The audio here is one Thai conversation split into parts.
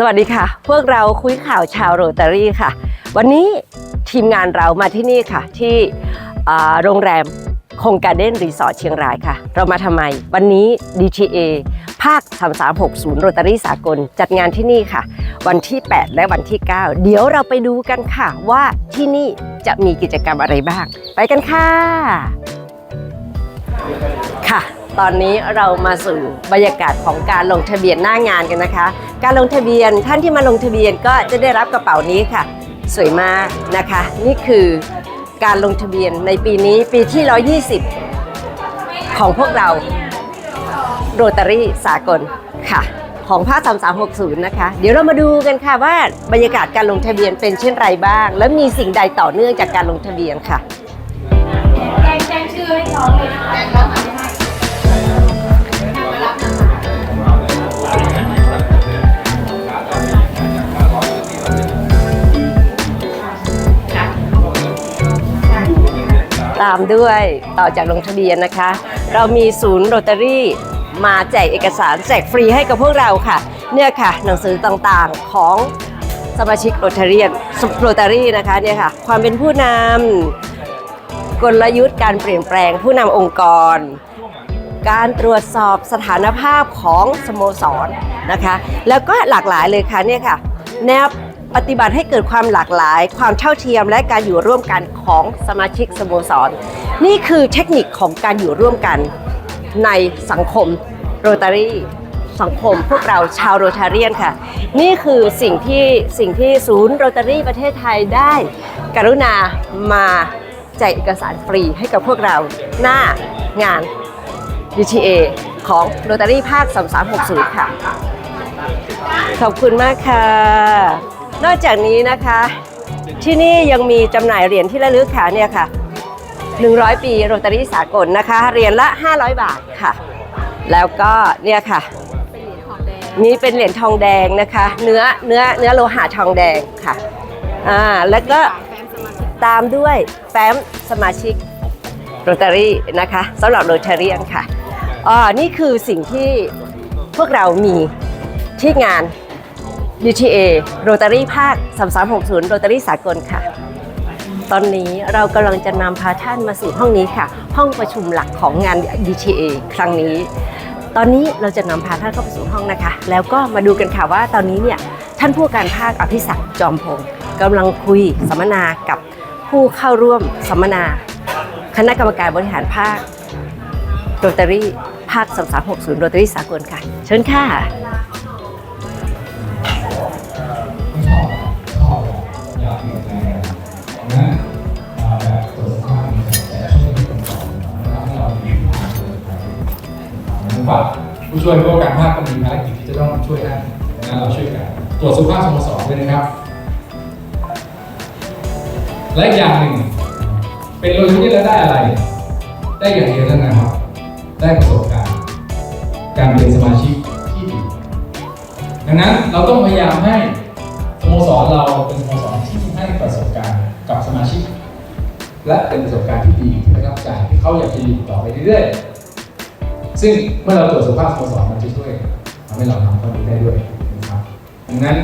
สวัสดีค่ะ พวกเราคุยข่าวชาวโรตารี่ค่ะ วันนี้ทีมงานเรามาที่นี่ค่ะ ที่โรงแรมคงการ์เด้นรีสอร์ทเชียงรายค่ะ เรามาทำไม วันนี้ DTA ภาค 3360 โรตารี่สากล จัดงานที่นี่ค่ะ วันที่ 8 และวันที่ 9 เดี๋ยวเราไปดูกันค่ะว่าที่นี่จะมีกิจกรรมอะไรบ้าง ไปกันค่ะ ค่ะ ตอนนี้เรามาสู่บรรยากาศของการลงทะเบียนหน้างานกันนะคะ การลงทะเบียนท่านที่มาลงทะเบียนก็จะได้รับกระเป๋านี้ค่ะ สวยมากนะคะ นี่คือการลงทะเบียนในปีนี้ปีที่ 120 ของพวกเราโรตารี่สากลค่ะ ของภาค3360 นะคะ เดี๋ยวเรามาดูกันค่ะว่าบรรยากาศการลงทะเบียนเป็นเช่นไรบ้าง และมีสิ่งใดต่อเนื่องจากการลงทะเบียนค่ะแจ้งแจ้งชื่อให้น้องเลยนะามด้วยต่อจากลงทะเบียนนะคะ เรามีศูนย์โรตารี่มาแจกเอกสารแจกฟรีให้กับพวกเราค่ะ เนี่ยค่ะ หนังสือต่างๆของสมาชิกโรตารีโรตารี่นะคะเนี่ยค่ะ ความเป็นผู้นำกลยุทธ์การเปลี่ยนแปลงผู้นำองค์กร การตรวจสอบสถานภาพของสโมสรนะคะ แล้วก็หลากหลายเลยค่ะเนี่ยค่ะแนว ปฏิบัติให้เกิดความหลากหลาย ความเท่าเทียมและการอยู่ร่วมกันของสมาชิกสโมสร นี่คือเทคนิคของการอยู่ร่วมกันในสังคมโรตารี่สังคมพวกเราชาวโรตาเรียนค่ะ นี่คือสิ่งที่สิ่งที่ศูนย์โรตารี่ประเทศไทยได้ กรุณามาแจกเอกสารฟรีให้กับพวกเราหน้างาน DTA ของโรตารี่ภาค 3360 ค่ะ ขอบคุณมากค่ะ นอกจากนี้นะคะ ที่นี่ยังมีจำหน่ายเหรียญที่ระลึกค่ะเนี่ยค่ะ 100 ปีโรตารี่สากลนะคะ เหรียญละ 500 บาทค่ะ แล้วก็เนี่ยค่ะนี่เป็นเหรียญทองแดงนะคะ เนื้อเนื้อเนื้อโลหะทองแดงค่ะอ่าแล้วก็ตามด้วยแฟ้มสมาชิกโรตารี่นะคะสำหรับโรตาเรียนค่ะอ๋อนี่คือสิ่งที่พวกเรามีที่งาน DTA โรตารี่ภาค 3360โรตารีสากลค่ะ ตอนนี้เรากำลังจะนำพาท่านมาสู่ห้องนี้ค่ะ ห้องประชุมหลักของงาน DTA ครั้งนี้ ตอนนี้เราจะนำพาท่านเข้าไปสู่ห้องนะคะ แล้วก็มาดูกันค่ะว่าตอนนี้เนี่ยท่านผู้การภาคอภิศักดิ์จอมพงศ์กำลังคุยสัมมนากับผู้เข้าร่วมสัมมนา คณะกรรมการบริหารภาคโรตารี่ภาค 3360โรตารี่สากลค่ะ เชิญค่ะ ฝากผู้ช่วยผู้การภาคก็มีภารกิจที่จะต้องช่วยได้นะเราช่วยกันตรวจสุขภาพสโมสรด้วยนะครับ และอีกอย่างหนึ่ง เป็นโลจิสติกแล้วได้อะไร ได้อย่างเดียวเท่านั้นครับ ได้ประสบการณ์ การเป็นสมาชิกที่ดี ดังนั้นเราต้องพยายามให้สโมสรเราเป็นสโมสรที่ให้ประสบการณ์กับสมาชิก และเป็นประสบการณ์ที่ดีที่ประทับใจที่เขาอยากจะอยู่ต่อไปเรื่อยๆ ซึ่งเมื่อเราตรวจสุขภาพสโมสรมันจะช่วยทำให้เราทำข้อนี้ได้ด้วยนะครับดังนั้น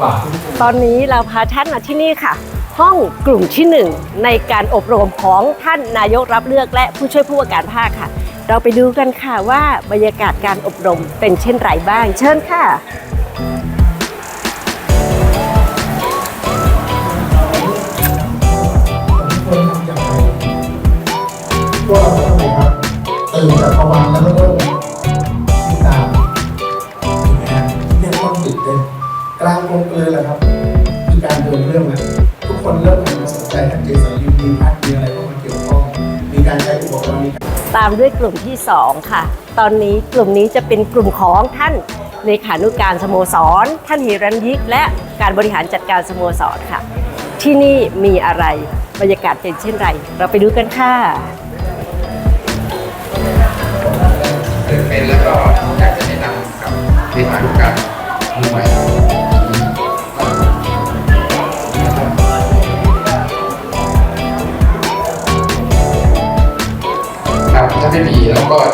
ฝากทุกคนตอนนี้เราพาท่านมาที่นี่ค่ะ ห้องกลุ่มที่หนึ่งในการอบรมของท่านนายกรับเลือกและผู้ช่วยผู้ว่าการภาคค่ะ เราไปดูกันค่ะว่าบรรยากาศการอบรมเป็นเช่นไรบ้าง เชิญค่ะควรทำอย่า ตื่นจากประวัติแล้วก็เริ่มคิดตามถูกไหมฮะเรียกว่าตื่นเต้นกลางวงเลยแหละครับคือการเดินเรื่องแล้วทุกคนเริ่มหันมาสนใจทางเจสันยูมีพัฒน์มีอะไรเข้ามาเกี่ยวข้องมีการใช้อุปกรณ์มีการตามด้วยกลุ่มที่ 2 ค่ะ ตอนนี้กลุ่มนี้จะเป็นกลุ่มของท่านเลขานุการสโมสร ท่านฮิรันยิก และการบริหารจัดการสโมสรค่ะ ที่นี่มีอะไรบรรยากาศเป็นเช่นไร เราไปดูกันค่ะ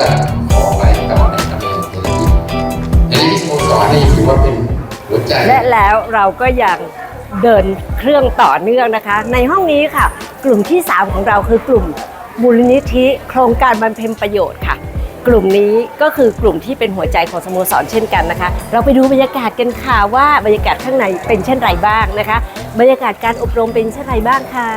จะขอไปกับในตำแหน่งเทเลวิชั่นเทเลวิชั่นสโมสรนี่ถือว่าเป็นหัวใจ และแล้วเราก็ยังเดินเครื่องต่อเนื่องนะคะ ในห้องนี้ค่ะ กลุ่มที่ 3 ของเราคือกลุ่มมูลนิธิ โครงการบำเพ็ญประโยชน์ค่ะ กลุ่มนี้ก็คือกลุ่มที่เป็นหัวใจของสโมสรเช่นกันนะคะ เราไปดูบรรยากาศกันค่ะว่าบรรยากาศข้างในเป็นเช่นไรบ้างนะคะ บรรยากาศการอบรมเป็นเช่นไรบ้างค่ะ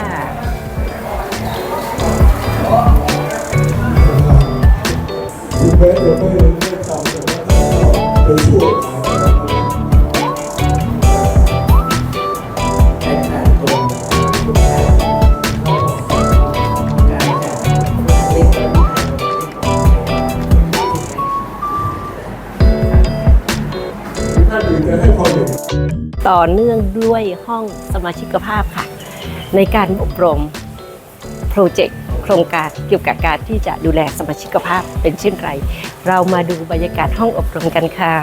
ถึงแม้จะไม่ได้ทำแต่ว่าเป็นช่วงแตกต่างตรงทุกอย่างการจะเล่นกับท่านอื่นจะให้ความเห็นต่อเนื่องด้วยห้องสมาชิกภาพค่ะ ในการอบรมโปรเจกต์ ครงการเกี่ยวกับการที่จะดูแลสมาชิกภาพเป็นเช่นไร เรามาดูบรรยากาศห้องอบรมกันค่ะ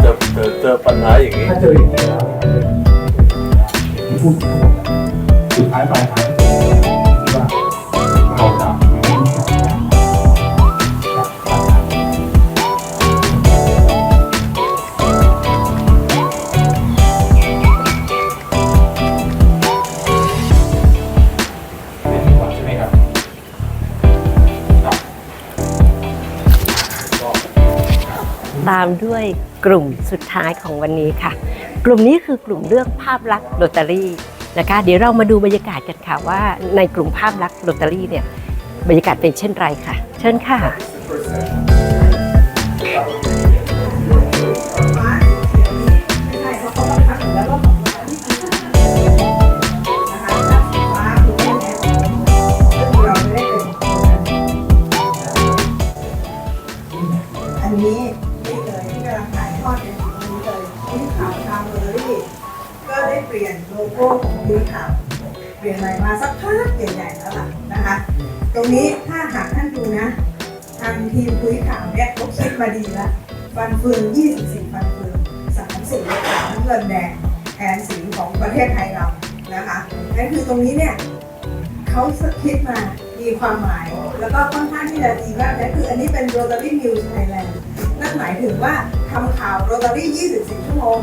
เจอเจอเจอปัญหาอย่างนี้ ถ้าเจออย่างนี้แล้วที่พูดทั้งหมดสุดท้ายปลายทาง ตามด้วยกลุ่มสุดท้ายของวันนี้ค่ะ กลุ่มนี้คือกลุ่มเรื่องภาพลักษณ์โรตารี่นะคะเดี๋ยวเรามาดูบรรยากาศกันค่ะว่าในกลุ่มภาพลักษณ์โรตารี่เนี่ยบรรยากาศเป็นเช่นไรค่ะ เชิญค่ะ โก้ของดีข่าวเปลี่ยนใหม่มาสักพักใหญ่ๆแล้วล่ะนะคะ ตรงนี้ถ้าหากท่านดูนะทางทีมคุยข่าวเนี่ยเขาคิดมาดีล้วฟันเฟือง24ฟันเฟืองสามสีขาวน้ำเงินแดงแทนสีของประเทศไทยเรานะคะนั่นคือตรงนี้เนี่ยเขาคิดมามีความหมาย แล้วก็ค่อนข้างที่จะดีมากนั่นคืออันนี้เป็น Rotary News Thailand นั่นหมายถึงว่าทำข่าว Rotary 24 ชั่วโมง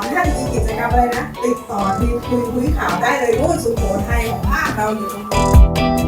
อนท่านมีกิจกรรมอะไรนะ ติดต่อทีมคุยคุยข่าวได้เลยโอ้ยสุโขทัยของภาคเราอยู่ตรงนี้